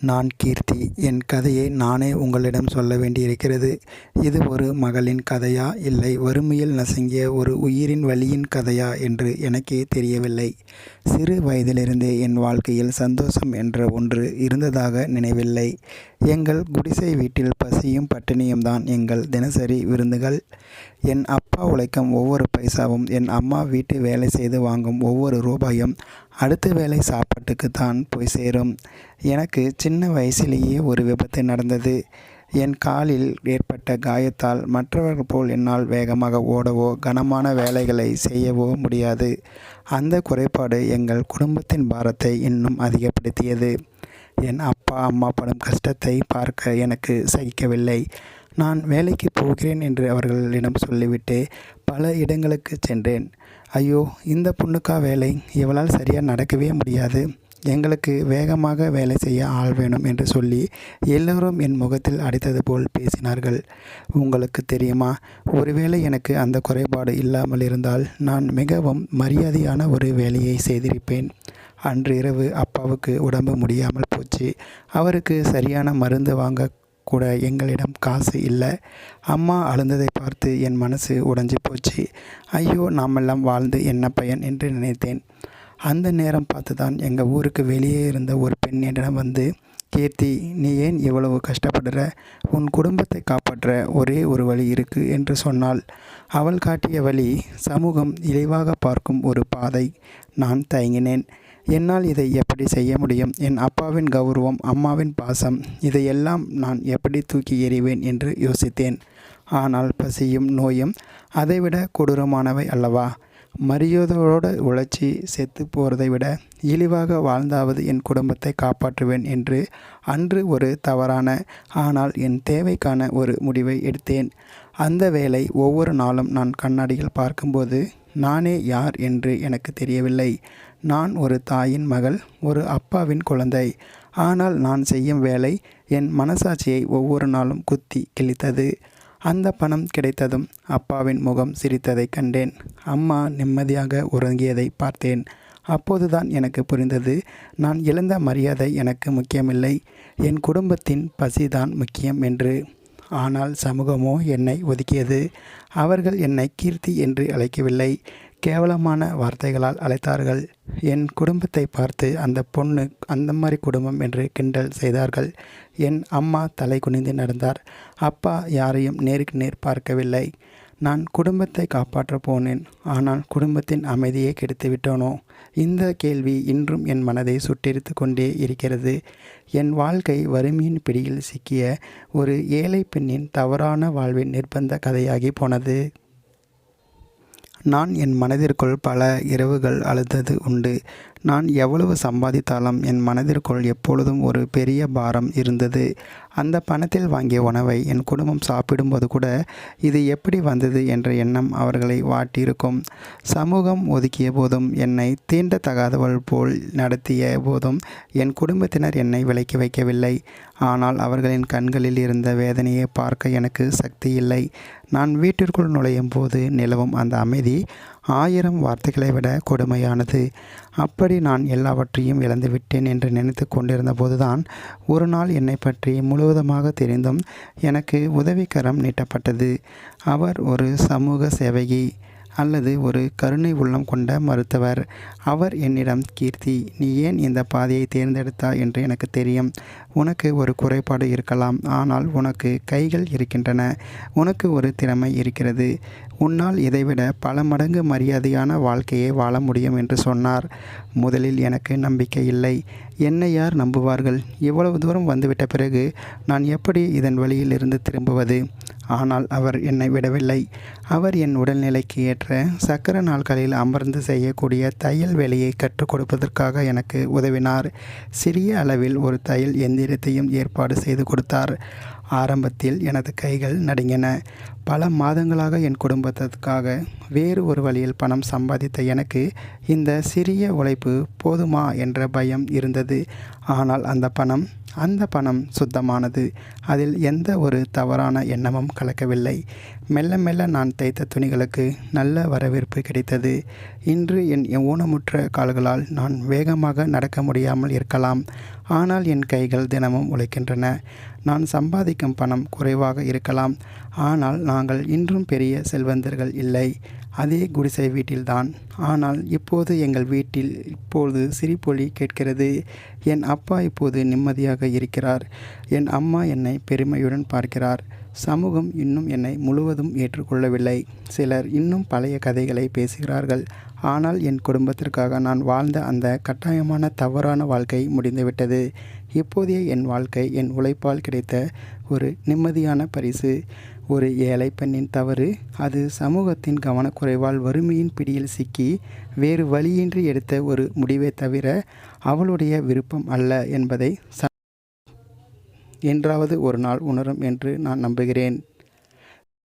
நான் கீர்த்தி என் கதையை நானே உங்களிடம் சொல்ல வேண்டியிருக்கிறது. இது ஒரு மகளின் கதையா? இல்லை வறுமையில் நசுங்கிய ஒரு உயிரின் வழியின் கதையா? என்று எனக்கே தெரியவில்லை. சிறு வயதிலிருந்தே என் வாழ்க்கையில் சந்தோஷம் என்ற ஒன்று இருந்ததாக நினைவில்லை. எங்கள் குடிசை வீட்டில் பசியும் பட்டினியும் தான் எங்கள் தினசரி விருந்துகள். என் அப்பா உழைக்கும் ஒவ்வொரு பைசாவும் என் அம்மா வீட்டு வேலை செய்து வாங்கும் ஒவ்வொரு ரூபாயும் அடுத்த வேளை சாப்பாட்டுக்கு தான் போய் சேரும். எனக்கு சின்ன வயசிலேயே ஒரு விபத்து நடந்தது. என் காலில் ஏற்பட்ட காயத்தால் மற்றவர்கள் போல் என்னால் வேகமாக ஓடவோ கனமான வேலைகளை செய்யவோ முடியாது. அந்த குறைபாடு எங்கள் குடும்பத்தின் பாரத்தை இன்னும் அதிகப்படுத்தியது. என் அப்பா அம்மா படும் கஷ்டத்தை பார்க்க எனக்கு சகிக்கவில்லை. நான் வேலைக்கு போகிறேன் என்று அவர்களிடம் சொல்லிவிட்டு பல இடங்களுக்கு சென்றேன். ஐயோ இந்த பொண்ணுக்கா வேலை இவளால் சரியாக நடக்கவே முடியாது. எங்களுக்கு வேகமாக வேலை செய்ய ஆள் வேணும் என்று சொல்லி எல்லோரும் என் முகத்தில் அடித்தது போல் பேசினார்கள். உங்களுக்கு தெரியுமா? ஒருவேளை எனக்கு அந்த குறைபாடு இல்லாமல் இருந்தால் நான் மிகவும் மரியாதையான ஒரு வேலையை செய்திருப்பேன். அன்று இரவு அப்பாவுக்கு உடம்பு முடியாமல் போச்சு. அவருக்கு சரியான மருந்து வாங்க கூட எங்களிடம் காசு இல்லை. அம்மா அழுந்ததை பார்த்து என் மனசு உடைஞ்சு போச்சு. ஐயோ நாமெல்லாம் வாழ்ந்து என்ன பயன் என்று நினைத்தேன். அந்த நேரம் பார்த்து தான் எங்கள் ஊருக்கு வெளியே இருந்த ஒரு பெண் என்னிடம் வந்து கீர்த்தி நீ ஏன் இவ்வளவு கஷ்டப்படுற? உன் குடும்பத்தை காப்பாற்ற ஒரே ஒரு வழி இருக்குது என்று சொன்னாள். அவள் காட்டிய வழி சமூகம் இழிவாக பார்க்கும் ஒரு பாதை. நான் தயங்கினேன். என்னால் இதை எப்படி செய்ய முடியும்? என் அப்பாவின் கௌரவம் அம்மாவின் பாசம் இதையெல்லாம் நான் எப்படி தூக்கி எறிவேன்? என்று யோசித்தேன். ஆனால் பசியும் நோயும் அதைவிட கொடூரமானவை அல்லவா? மரியாதையோடு உழைச்சி செத்து போகிறதை விட இழிவாக வாழ்ந்தாவது என் குடும்பத்தை காப்பாற்றுவேன் என்று அன்று ஒரு தவறான ஆனால் என் தேவைக்கான ஒரு முடிவை எடுத்தேன். அந்த வேலை ஒவ்வொரு நாளும் நான் கண்ணாடியில் பார்க்கும்போது நானே யார் என்று எனக்கு தெரியவில்லை. நான் ஒரு தாயின் மகள் ஒரு அப்பாவின் குழந்தை. ஆனால் நான் செய்யும் வேலை என் மனசாட்சியை ஒவ்வொரு நாளும் குத்தி கிழித்தது. அந்த பணம் கிடைத்ததும் அப்பாவின் முகம் சிரித்ததை கண்டேன். அம்மா நிம்மதியாக உறங்கியதை பார்த்தேன். அப்போதுதான் எனக்கு புரிந்தது நான் இழந்த மரியாதை எனக்கு முக்கியமில்லை. என் குடும்பத்தின் பசிதான் முக்கியம் என்று. ஆனால் சமூகமோ என்னை ஒதுக்கியது. அவர்கள் என்னை கீர்த்தி என்று அழைக்கவில்லை. கேவலமான வார்த்தைகளால் அழைத்தார்கள். என் குடும்பத்தை பார்த்து அந்த பொண்ணு அந்த மாதிரி குடும்பம் என்று கிண்டல் செய்தார்கள். என் அம்மா தலை குனிந்து நடந்தார். அப்பா யாரையும் நேருக்கு நேர் பார்க்கவில்லை. நான் குடும்பத்தை காப்பாற்ற போனேன். ஆனால் குடும்பத்தின் அமைதியை கெடுத்து விட்டோனோ? இந்த கேள்வி இன்றும் என் மனதை சுட்டெரித்து கொண்டே இருக்கிறது. என் வாழ்க்கை வறுமையின் பிடியில் சிக்கிய ஒரு ஏழை பெண்ணின் தவறான வாழ்வின் நிர்பந்த கதையாகி போனது. நான் என் மனதிற்குள் பல இரவுகள் அழுதது உண்டு. நான் எவ்வளவு சம்பாதித்தாலும் என் மனதிற்குள் எப்பொழுதும் ஒரு பெரிய பாரம் இருந்தது. அந்த பணத்தில் வாங்கிய உணவை என் குடும்பம் சாப்பிடும்போது கூட இது எப்படி வந்தது என்ற எண்ணம் அவர்களை வாட்டியிருக்கும். சமூகம் ஒதுக்கிய போதும் என்னை தீண்டத்தகாதவள் போல் நடத்திய போதும் என் குடும்பத்தினர் என்னை விலக்கி வைக்கவில்லை. ஆனால் அவர்களின் கண்களில் இருந்த வேதனையை பார்க்க எனக்கு சக்தி இல்லை. நான் வீட்டிற்குள் நுழையும் போது நிலவும் அந்த அமைதி ஆயிரம் வார்த்தைகளை விட கொடுமையானது. அப்படி நான் எல்லாவற்றையும் இழந்து விட்டேன் என்று நினைத்து கொண்டிருந்த போதுதான் ஒரு நாள் என்னை பற்றி முழுவதுமாக தெரிந்தும் எனக்கு உதவிக்கரம் நீட்டப்பட்டது. அவர் ஒரு சமூக சேவகி. அல்லது ஒரு கருணை உள்ளம் கொண்ட மருத்துவர். அவர் என்னிடம் கீர்த்தி நீ ஏன் இந்த பாதையை தேர்ந்தெடுத்தா என்று எனக்கு தெரியும். உனக்கு ஒரு குறைபாடு இருக்கலாம். ஆனால் உனக்கு கைகள் இருக்கின்றன. உனக்கு ஒரு திறமை இருக்கிறது. உன்னால் இதைவிட பல மடங்கு மரியாதையான வாழ்க்கையை வாழ முடியும் என்று சொன்னார். முதலில் எனக்கு நம்பிக்கை இல்லை. என்னை யார் நம்புவார்கள்? இவ்வளவு தூரம் வந்துவிட்ட பிறகு நான் எப்படி இதன் வழியிலிருந்து திரும்புவது? ஆனால் அவர் என்னை விடவில்லை. அவர் என் உடல்நிலைக்கு ஏற்ற சக்கர நாட்களில் அமர்ந்து செய்யக்கூடிய தையல் வேலையை கற்றுக் கொடுப்பதற்காக எனக்கு உதவினார். சிறிய அளவில் ஒரு தையல் எந்திரத்தையும் ஏற்பாடு செய்து கொடுத்தார். ஆரம்பத்தில் எனது கைகள் நடுங்கின. பல மாதங்களாக என் குடும்பத்திற்காக வேறு ஒரு வழியில் பணம் சம்பாதித்த எனக்கு இந்த சிறிய உழைப்பு போதுமா என்ற பயம் இருந்தது. ஆனால் அந்த பணம் அந்த பணம் சுத்தமானது. அதில் எந்த ஒரு தவறான எண்ணமும் கலக்கவில்லை. மெல்ல மெல்ல நான் தைத்த துணிகளுக்கு நல்ல வரவேற்பு கிடைத்தது. இன்று என் ஊனமுற்ற கால்களால் நான் வேகமாக நடக்க முடியாமல் இருக்கலாம். ஆனால் என் கைகள் தினமும் உழைக்கின்றன. நான் சம்பாதிக்கும் பணம் குறைவாக இருக்கலாம். ஆனால் நாங்கள் இன்றும் பெரிய செல்வந்தர்கள் இல்லை. அதே குடிசை வீட்டில்தான். ஆனால் இப்போது எங்கள் வீட்டில் இப்போது சிரிப்பொலி கேட்கிறது. என் அப்பா இப்போது நிம்மதியாக இருக்கிறார். என் அம்மா என்னை பெருமையுடன் பார்க்கிறார். சமூகம் இன்னும் என்னை முழுவதும் ஏற்றுக்கொள்ளவில்லை. சிலர் இன்னும் பழைய கதைகளை பேசுகிறார்கள். ஆனால் என் குடும்பத்திற்காக நான் வாழ்ந்த அந்த கட்டாயமான தவறான வாழ்க்கை முடிந்துவிட்டது. இப்போதைய என் வாழ்க்கை என் உழைப்பால் கிடைத்த ஒரு நிம்மதியான பரிசு. ஒரு ஏழை பெண்ணின் தவறு அது சமூகத்தின் கவனக்குறைவால் வறுமையின் பிடியில் சிக்கி வேறு வழியின்றி எடுத்த ஒரு முடிவை தவிர அவளுடைய விருப்பம் அல்ல என்பதை ச என்றாவது ஒரு நாள் உணரும் என்று நான் நம்புகிறேன்.